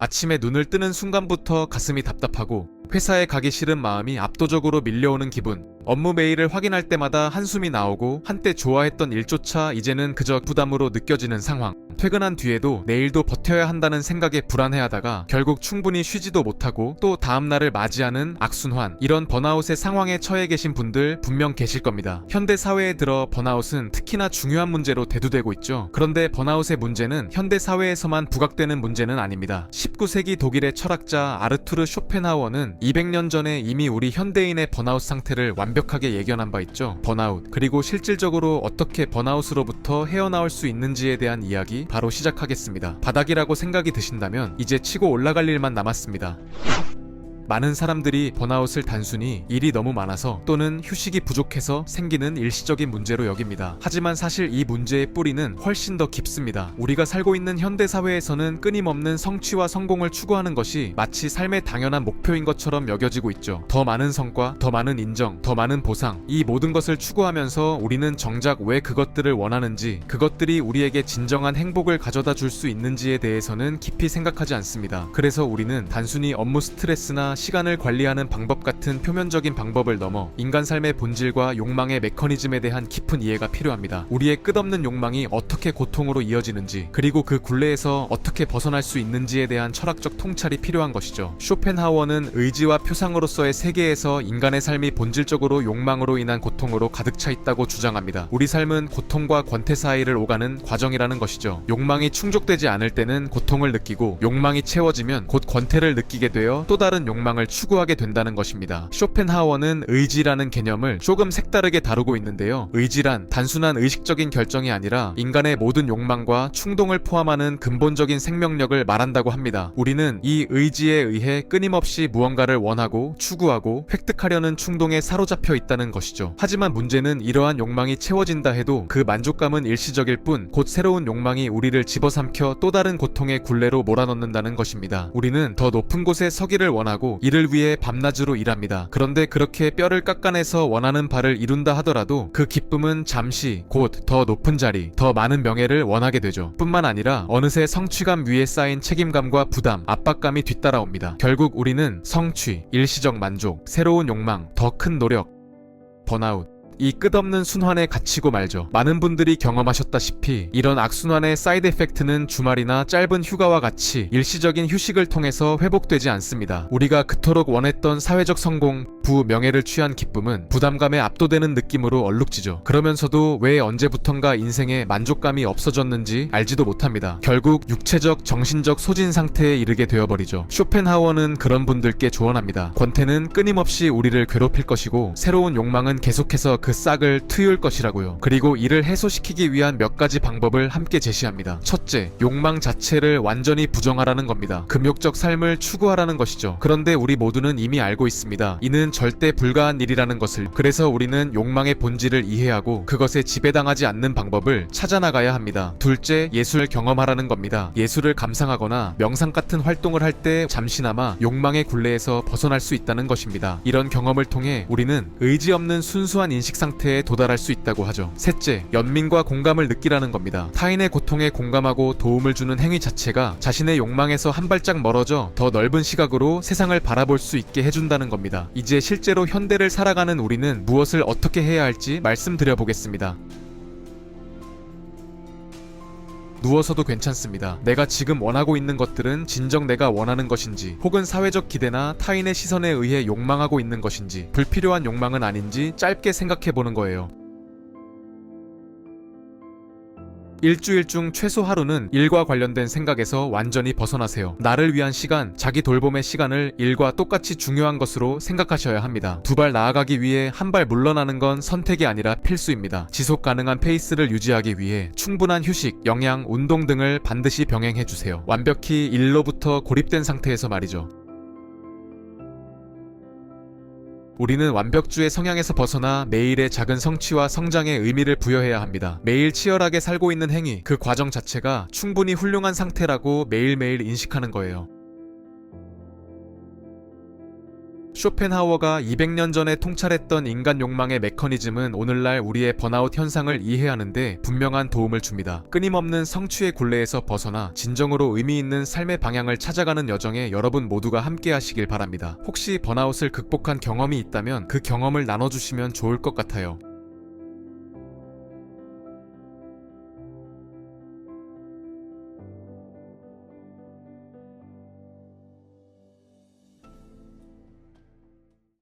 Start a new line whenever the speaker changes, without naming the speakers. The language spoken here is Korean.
아침에 눈을 뜨는 순간부터 가슴이 답답하고 회사에 가기 싫은 마음이 압도적으로 밀려오는 기분. 업무 메일을 확인할 때마다 한숨이 나오고 한때 좋아했던 일조차 이제는 그저 부담으로 느껴지는 상황. 퇴근한 뒤에도 내일도 버텨야 한다는 생각에 불안해하다가 결국 충분히 쉬지도 못하고 또 다음날을 맞이하는 악순환. 이런 번아웃의 상황에 처해 계신 분들 분명 계실 겁니다. 현대 사회에 들어 번아웃은 특히나 중요한 문제로 대두되고 있죠. 그런데 번아웃의 문제는 현대 사회에서만 부각되는 문제는 아닙니다. 19세기 독일의 철학자 아르투르 쇼펜하워는 200년 전에 이미 우리 현대인의 번아웃 상태를 완벽하게 예견한 바 있죠. 번아웃. 그리고 실질적으로 어떻게 번아웃으로부터 헤어나올 수 있는지에 대한 이야기 바로 시작하겠습니다. 바닥이라고 생각이 드신다면 이제 치고 올라갈 일만 남았습니다. 많은 사람들이 번아웃을 단순히 일이 너무 많아서 또는 휴식이 부족해서 생기는 일시적인 문제로 여깁니다. 하지만 사실 이 문제의 뿌리는 훨씬 더 깊습니다. 우리가 살고 있는 현대 사회에서는 끊임없는 성취와 성공을 추구하는 것이 마치 삶의 당연한 목표인 것처럼 여겨지고 있죠. 더 많은 성과, 더 많은 인정, 더 많은 보상, 이 모든 것을 추구하면서 우리는 정작 왜 그것들을 원하는지, 그것들이 우리에게 진정한 행복을 가져다 줄 수 있는지에 대해서는 깊이 생각하지 않습니다. 그래서 우리는 단순히 업무 스트레스나 시간을 관리하는 방법 같은 표면적인 방법을 넘어 인간 삶의 본질과 욕망의 메커니즘에 대한 깊은 이해가 필요합니다. 우리의 끝없는 욕망이 어떻게 고통으로 이어지는지, 그리고 그 굴레에서 어떻게 벗어날 수 있는지에 대한 철학적 통찰이 필요한 것이죠. 쇼펜하워는 의지와 표상으로서의 세계에서 인간의 삶이 본질적으로 욕망으로 인한 고통으로 가득 차 있다고 주장합니다. 우리 삶은 고통과 권태 사이를 오가는 과정이라는 것이죠. 욕망이 충족되지 않을 때는 고통을 느끼고 욕망이 채워지면 곧 권태를 느끼게 되어 또 다른 욕망 을 추구하게 된다는 것입니다. 쇼펜하워는 의지라는 개념을 조금 색다르게 다루고 있는데요. 의지란 단순한 의식적인 결정이 아니라 인간의 모든 욕망과 충동을 포함하는 근본적인 생명력을 말한다고 합니다. 우리는 이 의지에 의해 끊임없이 무언가를 원하고 추구하고 획득하려는 충동에 사로잡혀 있다는 것이죠. 하지만 문제는 이러한 욕망이 채워진다 해도 그 만족감은 일시적일 뿐 곧 새로운 욕망이 우리를 집어삼켜 또 다른 고통의 굴레로 몰아넣는다는 것입니다. 우리는 더 높은 곳에 서기를 원하고 이를 위해 밤낮으로 일합니다. 그런데 그렇게 뼈를 깎아내서 원하는 바를 이룬다 하더라도 그 기쁨은 잠시 곧 더 높은 자리, 더 많은 명예를 원하게 되죠. 뿐만 아니라 어느새 성취감 위에 쌓인 책임감과 부담, 압박감이 뒤따라옵니다. 결국 우리는 성취, 일시적 만족, 새로운 욕망, 더 큰 노력, 번아웃, 이 끝없는 순환에 갇히고 말죠. 많은 분들이 경험하셨다시피 이런 악순환의 사이드 에펙트는 주말이나 짧은 휴가와 같이 일시적인 휴식을 통해서 회복되지 않습니다. 우리가 그토록 원했던 사회적 성공, 부, 명예를 취한 기쁨은 부담감에 압도되는 느낌으로 얼룩지죠. 그러면서도 왜 언제부턴가 인생에 만족감이 없어졌는지 알지도 못합니다. 결국 육체적, 정신적 소진 상태에 이르게 되어버리죠. 쇼펜하워는 그런 분들께 조언합니다. 권태는 끊임없이 우리를 괴롭힐 것이고 새로운 욕망은 계속해서 그 싹을 트일 것이라고요. 그리고 이를 해소시키기 위한 몇 가지 방법을 함께 제시합니다. 첫째, 욕망 자체를 완전히 부정하라는 겁니다. 금욕적 삶을 추구하라는 것이죠. 그런데 우리 모두는 이미 알고 있습니다. 이는 절대 불가한 일이라는 것을. 그래서 우리는 욕망의 본질을 이해하고 그것에 지배당하지 않는 방법을 찾아나가야 합니다. 둘째, 예술 경험하라는 겁니다. 예술을 감상하거나 명상 같은 활동을 할 때 잠시나마 욕망의 굴레에서 벗어날 수 있다는 것입니다. 이런 경험을 통해 우리는 의지 없는 순수한 인식 상태에 도달할 수 있다고 하죠. 셋째, 연민과 공감을 느끼라는 겁니다. 타인의 고통에 공감하고 도움을 주는 행위 자체가 자신의 욕망에서 한 발짝 멀어져 더 넓은 시각으로 세상을 바라볼 수 있게 해준다는 겁니다. 이제 실제로 현대를 살아가는 우리는 무엇을 어떻게 해야 할지 말씀드려 보겠습니다. 누워서도 괜찮습니다. 내가 지금 원하고 있는 것들은 진정 내가 원하는 것인지, 혹은 사회적 기대나 타인의 시선에 의해 욕망하고 있는 것인지, 불필요한 욕망은 아닌지 짧게 생각해 보는 거예요. 일주일 중 최소 하루는 일과 관련된 생각에서 완전히 벗어나세요. 나를 위한 시간, 자기 돌봄의 시간을 일과 똑같이 중요한 것으로 생각하셔야 합니다. 두 발 나아가기 위해 한 발 물러나는 건 선택이 아니라 필수입니다. 지속 가능한 페이스를 유지하기 위해 충분한 휴식, 영양, 운동 등을 반드시 병행해 주세요. 완벽히 일로부터 고립된 상태에서 말이죠. 우리는 완벽주의 성향에서 벗어나 매일의 작은 성취와 성장에 의미를 부여해야 합니다. 매일 치열하게 살고 있는 행위, 그 과정 자체가 충분히 훌륭한 상태라고 매일매일 인식하는 거예요. 쇼펜하워가 200년 전에 통찰했던 인간 욕망의 메커니즘은 오늘날 우리의 번아웃 현상을 이해하는데 분명한 도움을 줍니다. 끊임없는 성취의 굴레에서 벗어나 진정으로 의미 있는 삶의 방향을 찾아가는 여정에 여러분 모두가 함께 하시길 바랍니다. 혹시 번아웃을 극복한 경험이 있다면 그 경험을 나눠주시면 좋을 것 같아요.